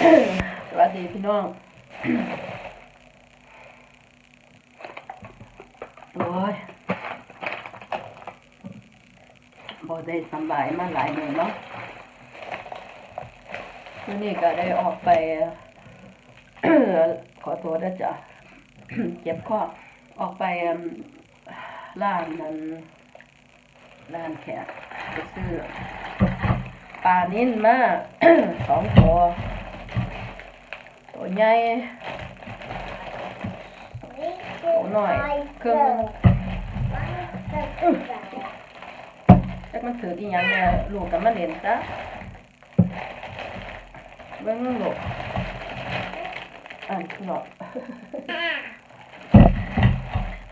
สวัสดีพี่น้อง โอ้ยบ่ได้สบายมาหลายมื้อเนาะวันนี้ก็ได้ออกไป ขอโทษนะจ๊ะเจ็บคอออกไปร้านนั้นร้านแขกไปซื้อปลานิ่นมาสองตัว ตัวใหญ่หน่อยครึ่งจักมันถืออีหยังเนี่ยลูกกับมันเล่นจ้ะเบิ่งลูกอ่านหนอก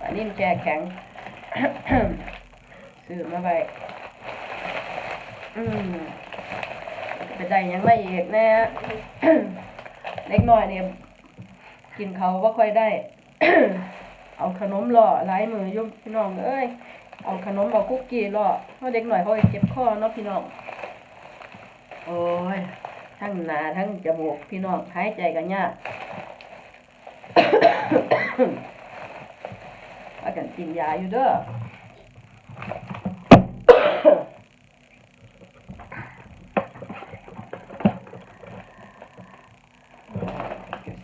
อันนี้มันแช่แข็งซื้อมาไว้อืมไปได้หยังไม่อีกแน่ เล็กน้อยเนี่ยกินเขาว่าค่อยได้ เอาขนมหล่อหลายมือยุ่พี่น้องเอ้ยเอาขนมเอาคุกกี้หล่อเพราะเด็กหน่อยเขาเจ็บคอเนาะพี่น้องโอ้ยทั้งหนาทั้งจมูกพี่น้องหายใจกันยากว่ากันกินยาอยู่เด้อ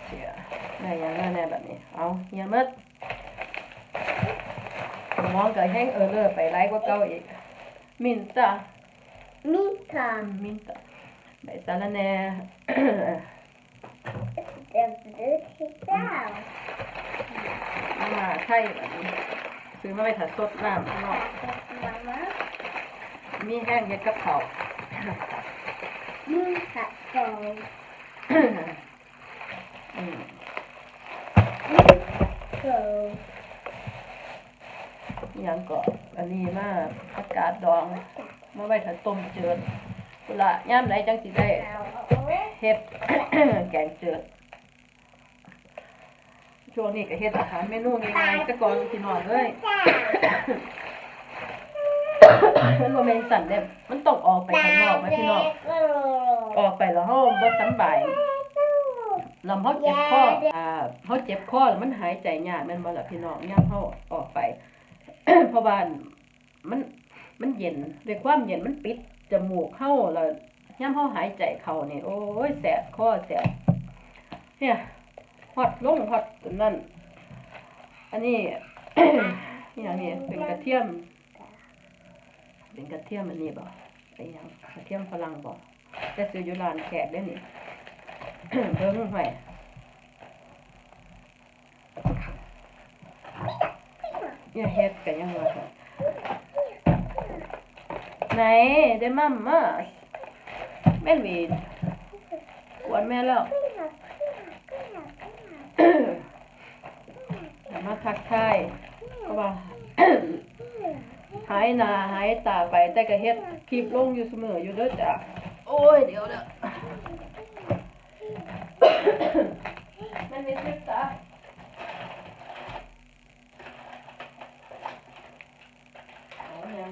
เสียได้ยังแน่แบบนี้ เอาเฮีย มัดมองกับแห้งเออเลอไปไล่กว่าเก่าอีก มินจ้ะ Minta. มินจ้ะใบสาระแหน่ Det blir down. มาไข่แบบนี้ซื้อมาไปถัดสดน้ำข้างนอก Mamma. มีแห้งเย็ดกับเขาว Minta. Så. อืม Så. อิห ยังก็อันนี้มาผักกาดดอง มาไว้ถัดต้มเจือกุละย่ามไหนจังสิได้เฮ็ดแกงเจือช่วงนี้ก็เฮ็ดอาหารเมนูง่ายๆแต่ก่อนพี่น้องเอ้ยมันบ่แม่นสั่นเด้มันต้องออกไปข้างนอกนะพี่น้องออกไปแล้วเฮาบ่สำบาย ลำเฮาเจ็บคออ่าเฮาเจ็บคอมันหายใจยากม่นบ่ล่ะพี่น้องยามเฮาออกไปเพราะว่ามันมันเย็นด้วยความเย็นมันปิดจมูกเฮาแล้วยามเฮาหายใจเข้านี่โอ้ยแสบคอแสบเนี่ยฮอดลงฮอดนนั่นอันนี้นี่อย่างนี้เป็นกระเทียม เป็นกระเทียมอันนี้บ่ไอ้ยังกระเทียมฝรั่งบ่แต่ซื้ออยู่ร้านแขกได้นี่ เบิ่งไว้อย่าเฮ็ดกันยังว่าซั่นไหนได้มัมมาแม่นวีกวนแม่แล้วยามาทักทายก็ว่าหายหนาหายตาไปแต่ก็เฮ็ดคลิปลงอยู่เสมออยู่เด้อจ้ะโอ้ยเดี๋ยวเด้อ มันมีคลิปจ้ะเอาเนี่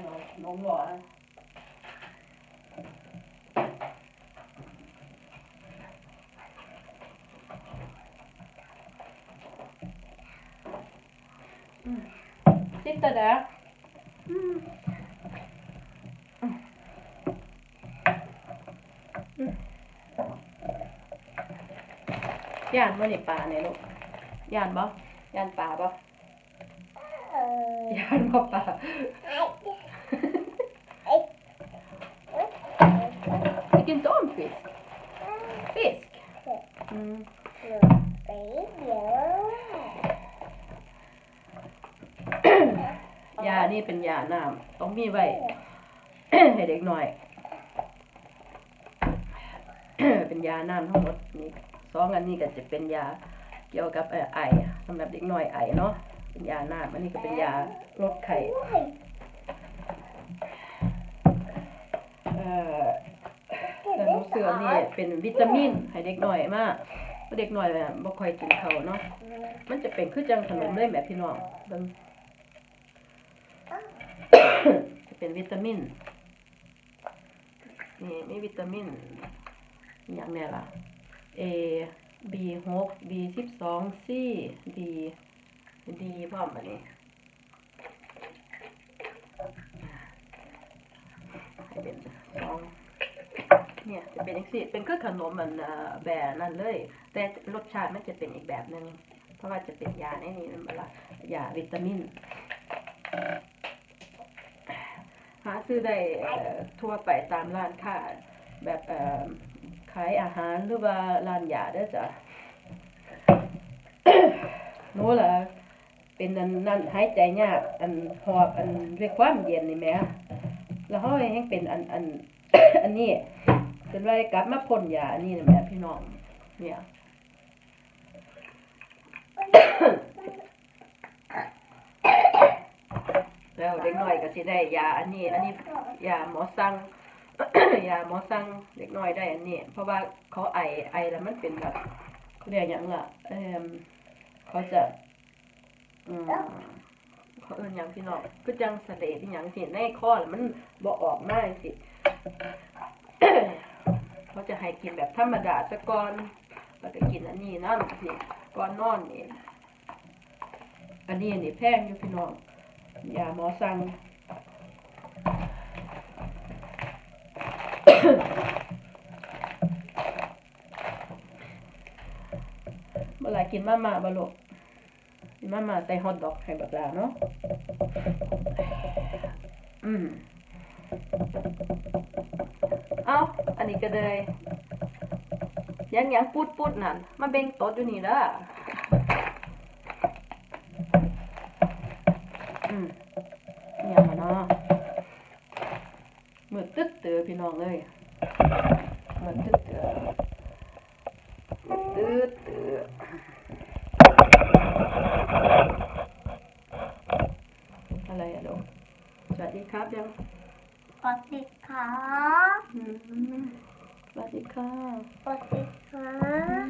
ยเอานมหวานติดตาดาย่านบ่นี่ปลาเนี่ยลูกย่านบ่ย่านปลาบ่ย่านบ่ปลา Vilken tonfisk? Fisk? อืม ยานี่เป็นยาน้ำต้องมีไว้ ให้เด็กหน่อย เป็นยาน้ำทั้งหมดนี่ สองอันนี้ก็จะเป็นยาเกี่ยวกับไอสำหรับเด็กน้อยไอเนาะเป็นยาหน้ำอันนี้ก็เป็นยาลดไข้เอ่อแต่รู้สึกว่านี่เป็นวิตามินให้เด็กน้อยมากเพราะเด็กน้อยแบบบ่ค่อยกินเขาเนาะ มันจะเป็นคือจังขนมเลยแบบพี่น้องเบิ่งจะเป็นวิตามิน นี่มีวิตามินอย่างแน่ล่ะ A B หก B สิบสอง C D D พร้อมอันนี้ให้เป็นสองเนี่ยจะเป็นอีกสิเป็นคือขนมมันเอ่อแบบนั้นเลย แต่รสชาติมันจะเป็นอีกแบบหนึ่งเพราะว่าจะเป็นยาในนี้นั่นเวลายาวิตามินหาซื้อได้ทั่วไปตามร้านค้าแบบเอ่อ ขายอาหารหรือว่าร้านยาเด้อจ้ะโน้ล่ะเป็นอันนั่นหายใจยากอันหอบอันเรียกความเย็นนี่แหมแล้วเฮายังเป็นอันอัน อันนี้จนว่ากลับมาพ่นยาอันนี้นี่แหมพี่น้อง เนี่ย แล้วเด็กน้อยก็สิได้ยา อันนี้ อันนี้ยาหมอสั่ง ยาหมอสั่งเด็กน้อยได้อันนี้ เพราะว่าเขาไอไอแล้วมันเป็นแบบเขาเรียกหยังล่ะเอมเขาจะอืมเขาเอิ้นหยังพี่น้องก็จังเสลดอหยังสิในคอแล้วมันบ่ออกมาจังสิเขาจะให้กินแบบธรรมดาซะกอนแล้วก็กินอันนี้นั่นนี่ก่อนนอนนี่อันนี้นี่แพงอยู่พี่น้องยาหมอสั่ง เมื่อไหรกินมาม่าบะลูกกินมาม่าใส่ฮอทดอกให้บักลาเนาะอืมเอาอันนี้ก็เลยยังยังปุดปุดนั่นมาเบ่งตดอยู่นี่ละอืมเนี่ยมาเนาะมือตึ๊ด เตือพี่น้องเลยมือตึ๊ดเตือมือตึ๊ดเตืออะไรอะลูกสวัสดีครับยังปฏิคาอืมสวัสดีค่ะปฏิคา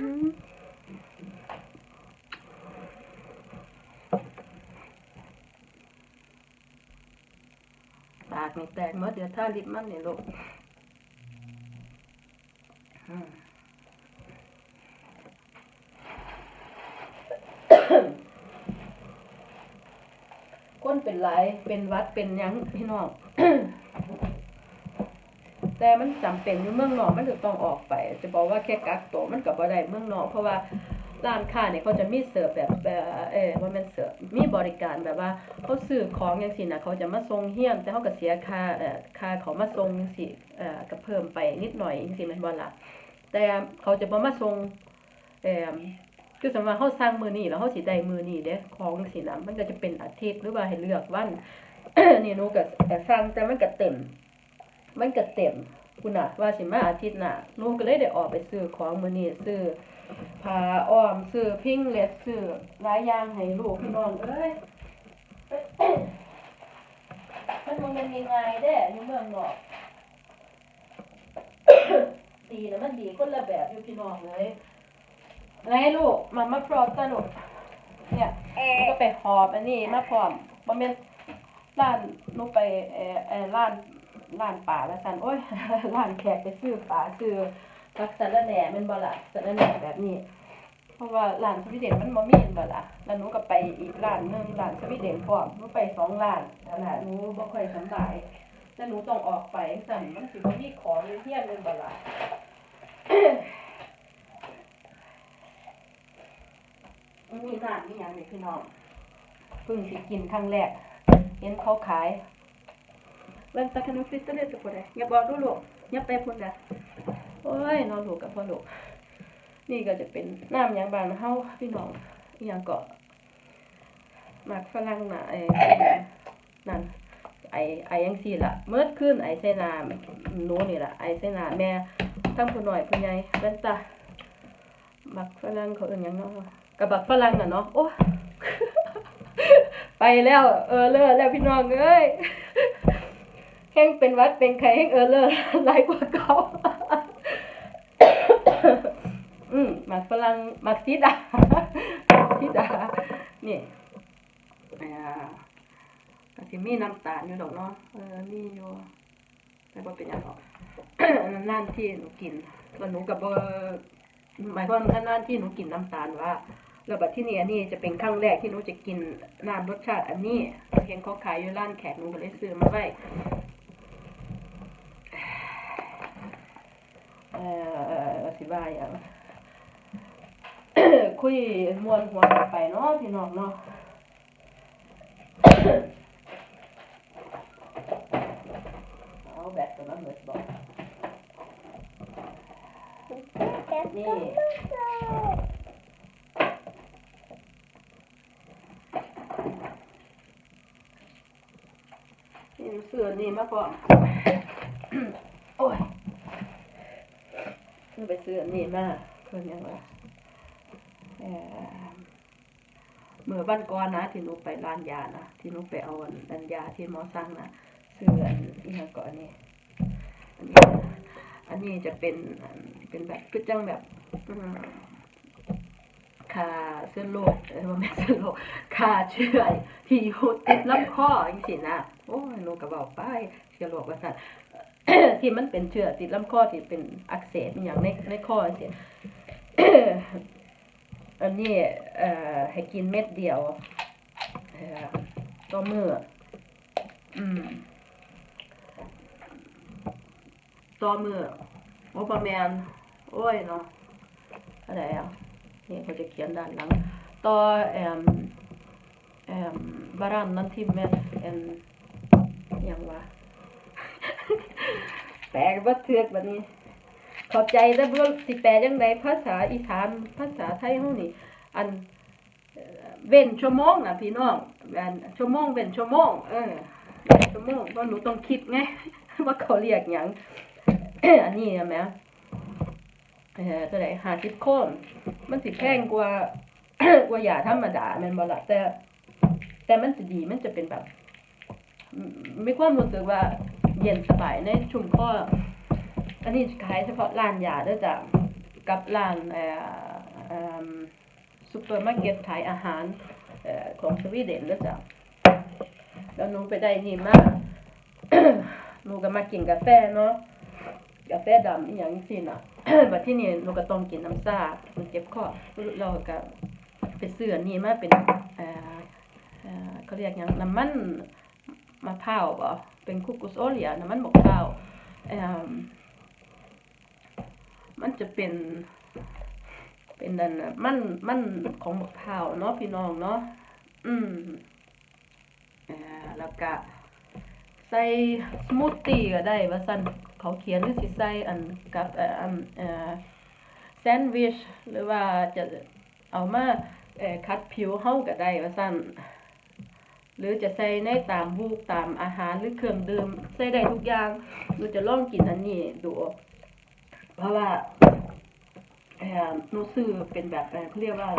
อืม ปากนี่แตกเมื่อเดี๋ยวถ้าลิปมันเนี่ยลูกอืมคนเป็นไรเป็นวัดเป็นยังพี่น้องแต่มันจำเป็นอยู่เมืองนอกมันถึงต้องออกไป จะบอกว่าแค่กักตัวมันก็บ่ได้เมืองนอกเพราะว่า ร้านค้าเนี่ยเขาจะมีเสิร์ฟแบบแบบเออว่าม่นเสิร์ฟมีบริการแบบว่าเขาซื้อของจังซี่นะเขาจะมาส่งเฮี้ยนแต่เขาก็เสียค่าเอ่อค่าเขามาส่งจังซี่เอ่อก็เพิ่มไปนิดหน่อยจังซี่แม่นบ่ล่ะแต่เขาจะบ่มาส่งเอ่อคือสมมติว่าเขาสั่งมือนี้แล้วเขาสิได้มือนี้เด้ของจังซี่นะมันก็จะเป็นอาทิตย์หรือว่าให้เลือกวันนี่นูก็ก็สั่งแต่มันก็เต็ม มันก็เต็มคุณน่ะว่าสิมาอาทิตย์หน้านูก็เลยได้ออกไปซื้อของมือนี้ซื้อ ผ้าอ้อมซื้อพิ้งเล็ดซื้อหลายอย่างให้ลูกพี่น้องเอ้ยมันบ่แม่นง่ายๆเด้อยู่เมืองนอกดีนะมันดีคนละแบบอยู่พี่น้องเลยไหนลูกมามาพร้อมกันลูกเนี่ยเอหนูก็ไปหอบอันนี้มาพร้อมบ่แม่นร้านนูไปเอ่อร้านร้านป่าแล้วซั่นโอ้ยร้านแขกไปซื้อปลาซื้อ ผักสะรแหน่ม่นบ่ล่ะสะรแหน่แบบนี้ เพราะว่าร้านสวีเดนมันบ่มีแม่นบ่ล่ะแล้วหนูก็ไปอีกร้านหนึงร้านสวีเดนพร้อมหนูไปสองร้านนั่นแหละหนูบ่ค่อยสำบายแต่หนูต้องออกไปสั่นมันสิบ่มีของอยู่เฮียนแม่นบ่ล่ะมีร้านมีหยังนี่พี่น้องเพิ่งสิกินครั้งแรก เห็นเขาขาย Vänta, kan du flytta lite på det? Jag bara, då låg. Jag är på det. โอ้ยนอนลูกกับพ่อหลูกนี่ก็จะเป็นน้ำยางบานเฮาพี่น้องอย่างเกาะหมากฝรั่งน่ะไอ้นั่นไอไอยังสี่ละเมื่อคืนไอเสนาหนูนี่ละไอเสนาแม่ทั้งผู้น้อยผู้ใหญ่เว้นตาบักฝรั่งเขาเอื่นยังเนาะกับบักฝรั่งน่ะเนาะโอ้ไปแล้วเออเลอแล้วพี่น้องเอ้ยแห้งเป็นวัดเป็นไข้แห้งเออเลอหลายกว่าเก่า มหมักฝรั่งหมักซีดาซีดานี่อ่าก็สิมีน้ำตาลอยู่ดอกเนาะเออมีอยู่แต่บ่เป็นหยังหรอกนั่นที่หนูกินแล้วหนูกับบ่หมายความว่านานๆที่หนูกินน้ำตาลว่าแล้วบัดที่นี่อันนี้จะเป็นครั้งแรกที่หนูจะกินน้ำรสชาติ อันนี้เห็นเขาขายอยู่ร้านแขกหนูก็เลยซื้อมาไว้เออสิบายอย่าง คุยมวนหัวกันไปเนาะพี่น้องเนาะเอาแบตตัวนั้นเบิดบอกนี่นี่เสื้อนี่มาก่อนโอ้ยไปซื้อนี่มาเพิ่นยังว่าเอ่อ เมื่อวันก่อนนะที่หนูไปร้านยานะที่หนูไปเอาอันยาที่หมอสั่งนะซื้ออันอีหยังก่อนนี่อันนี้อันนี้จะเป็นเป็นแบบคือจังแบบคาเส้นโลกเออว่าแม่เส้นโลกคาเชื้อที่อยู่ติดลำคอจังซี่นะโอ้ยหนูก็บอกไปเชื้อโรคว่าซั่นที่มันเป็นเชื้อติดลำคอที่เป็นอักเสบอย่างในในคอจังซี่ อันนี้เอ่อให้กินเม็ดเดียวต่อมืออืมต่อมือโอประมาณโอ้ยเนาะอะไรอะนี่เขาจะเขียนด้านหลังต่อแอมแอมบารันนั่นที่แม่แอมยังวะ แปลบัดเทือกบัดนี้ ขอบใจแล้วบ่สิแปลจังไดภาษาอีสานภาษาไทยเฮานี่อันเว้นชั่วโมงน่ะพี่น้องอันชั่วโมงเว้นชั่วโมงเออชั่วโมงเพราะหนูต้องคิดไงว่าเขาเรียกหยังอันนี้นะแม่เออตัวไหนหาสิบโคนมันสิแพงกว่ากว่ายาธรรมดาแม่นบ่ล่ะแต่ แต่มันสิดีมันจะเป็นแบบอืมมีความรู้สึกว่าเย็นสบายในชุมคอ อันนี้ขายเฉพาะร้านยาเด้อจ้ะกับร้านเอ่อซุปเปอร์มาร์เก็ตขายอาหารเอ่อของสวีเดนเด้อจ้ะแล้วหนูไปได้นี่มาหนูก็มากินกาแฟเนาะกาแฟดำอหย่างสิน่ะบัดที่นี่หนูก็ต้องกินน้ำซ่ามันเจ็บคอเราก็ไปซื้อนนี้มาเป็นเอ่อเขาเรียกยังน้ำมันมะพร้าวบ่เป็นคุกุสโอเลียน้ำมันมะพร้าวเอ่อ มันจะเป็น เป็นนั่นน่ะมันมันของมะพร้าวเนาะพี่น้องเนาะอืมอ่อแล้วก็ใส่สมูทตี้ก็ได้ว่าซั่นเขาเขียนหรือสิใส่อันกับเอ่ออันเอ่อแซนด์วิช หรือว่าจะเอามาเอ่อคัดผิวเฮาก็ได้ว่าซั่นหรือจะใส่ในตามบูกตามอาหารหรือเครื่องดื่มใส่ได้ทุกอย่างหนูจะลองกินอันนี้ดู เพราะว่าเอ่อหนูซื้อเป็นแบบเขาเรียกว่า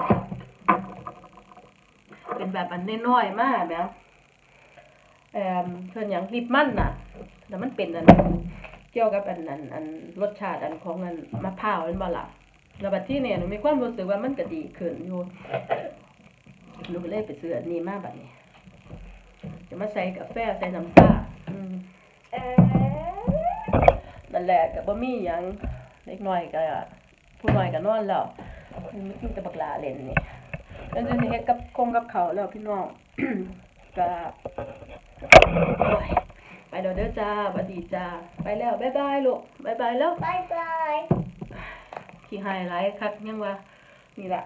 เป็นแบบอันน้อยๆมากแบบเอ่อเพิ่นยังลิปมันน่ะแล้วมันเป็นอันเกี่ยวกับอันอันอันรสชาติอันของอันมะพร้าวนั่นบ่ล่ะแล้วบัดที่เนี่ยหนูมีความรู้สึกว่ามันก็ดีขึ้นอยู่หนูก็เลยไปซื้ออันนี้มาบัดนี้ จะมาใส่กาแฟใส่น้ำตาลนั่นแหละก็บ่มีหยัง เล็กน้อยก็ผู้น้อยก็นอนแล้วมีแต่บักหลาเล่นนี่แล้วจะเฮ็ดกับคงกับเขาวแล้วพี่น้องก็โอ้ยไปเดี๋ยวเด้อจ้าสวัสดีจ้า ไปแล้วบ๊ายบายลูกบ๊ายบายแล้วบายบายขี้หายหลายคักยังว่านี่ล่ะ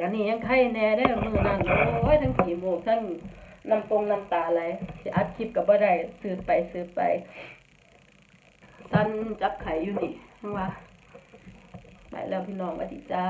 อันนี้ยังไข้แน่ได้อมือนั่นโอ้ยทั้งขี้มูกทั้งน้ำตรงน้ำตาไหลสิอัดคลิปก็บ่ได้ซื้อไปซื้อไป ตันจับไข่อยู่นี่ยังว่าไปแล้วพี่น้องสวัสดีจ้า